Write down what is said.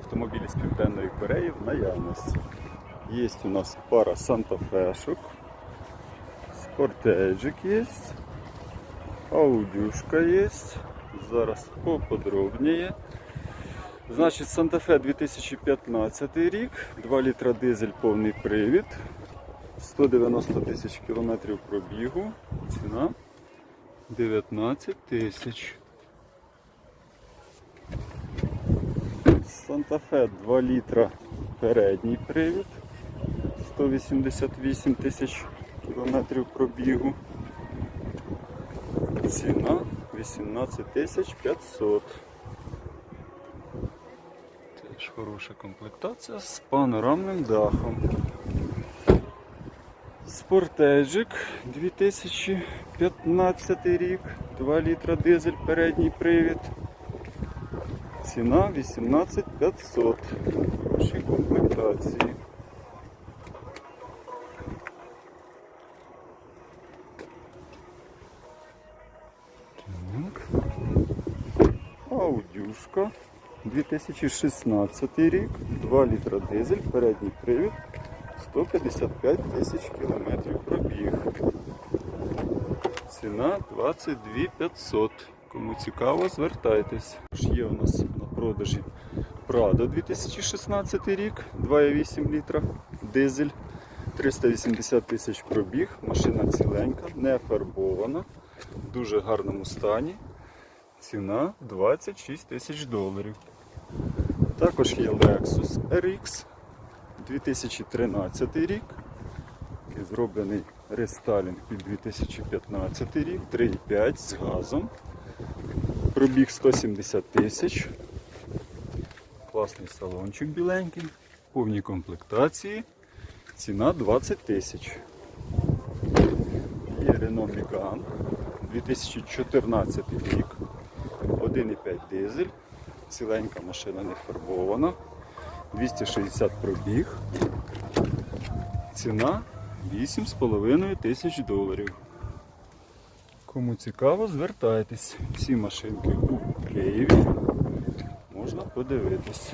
автомобілі з Південної Кореї в наявності. Є у нас пара Санта-Фешок, спортеджик є, аудюшка є. Зараз поподробніше. Значить, Санта-Фе 2015 рік, 2 літра дизель повний привід, 190 тисяч кілометрів пробігу, ціна 19 тисяч. Санта-Фе 2 літра передній привід, 188 тисяч кілометрів пробігу. Ціна 18 тисяч 500. Теж хороша комплектація з панорамним дахом. Спортеджик 2015 рік, 2 літра дизель, передній привід. Ціна 18 500. Хороші комплектації. Так. Аудюшка 2016 рік, 2 літра дизель, передній привід, 155 тисяч кілометрів пробіг. Ціна 22 500. Кому цікаво, звертайтесь. Є у нас на продажі Prado 2016 рік, 2,8 літра, дизель, 380 тисяч пробіг, машина ціленька, не фарбована, в дуже гарному стані. Ціна 26 тисяч доларів. Також є Lexus RX 2013 рік. Зроблений рестайлінг під 2015 рік, 3,5 з газом. Пробіг 170 тисяч. Класний салончик біленький, повні комплектації. Ціна 20 тисяч. Є Renault Megane 2014 рік. 1,5 дизель. Ціленька машина не фарбована. 260 пробіг. Ціна 8,5 тисяч доларів. Кому цікаво, звертайтесь. Всі машинки у Києві. Можна подивитись.